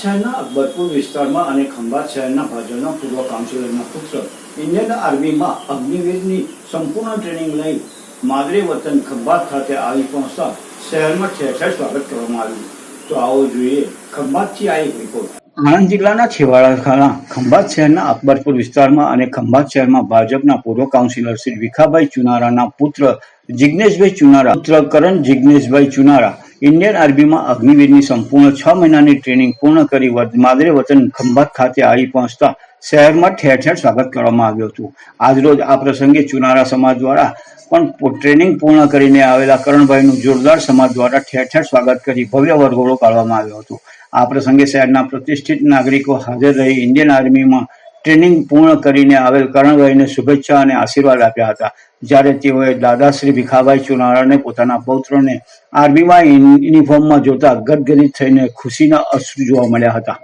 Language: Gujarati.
શહેરના અકબરપુર વિસ્તારમાં અને ખંભાત શહેરના ભાજપના પૂર્વ કાઉન્સિલરના પુત્ર ઇન્ડિયન આર્મીમાં અગ્નિવીરની સંપૂર્ણ ટ્રેનિંગ લઈ માદરે વતન ખંભાત ખાતે આવી પહોંચતા શહેરમાં ઠેર સ્વાગત કરવામાં આવ્યું. તો આવો જોઈએ ખંભાતથી આ એક રિપોર્ટ આણંદ જિલ્લાના છેવાડાના ખંભાત શહેરના અકબરપુર વિસ્તારમાં અને ખંભાત શહેરમાં ભાજપના પૂર્વ કાઉન્સિલર શ્રી વિખાભાઈ ચુનારાના પુત્ર જિજ્ઞેશભાઈ ચુનારા, પુત્ર કરણ જિજ્ઞેશભાઈ ચુનારા ઇન્ડિયન આર્મીમાં અગ્નિવીરની સંપૂર્ણ છ મહિનાની ટ્રેનિંગ પૂર્ણ કરી માદરે વતન ખંભાત ખાતે આવી પહોંચતા શહેરમાં ઠેર ઠેર સ્વાગત કરવામાં આવ્યું હતું. આજરોજ આ પ્રસંગે ચુનારા સમાજ દ્વારા પણ ટ્રેનિંગ પૂર્ણ કરીને આવેલા કરણભાઈનું જોરદાર સમાજ દ્વારા ઠેર ઠેર સ્વાગત કરી ભવ્ય વરઘોડો કાઢવામાં આવ્યો હતો. આ પ્રસંગે શહેરના પ્રતિષ્ઠિત નાગરિકો હાજર રહી ઇન્ડિયન આર્મીમાં ટ્રેનિંગ પૂર્ણ કરીને આવેલ કરણભાઈને શુભેચ્છા અને આશીર્વાદ આપ્યા હતા. જ્યારે તેઓએ દાદાશ્રી ભીખાભાઈ ચુનારાને પોતાના પૌત્રને આર્મીમાં યુનિફોર્મમાં જોતા ગદગદિત થઈને ખુશીના અશ્રુ જોવા મળ્યા હતા.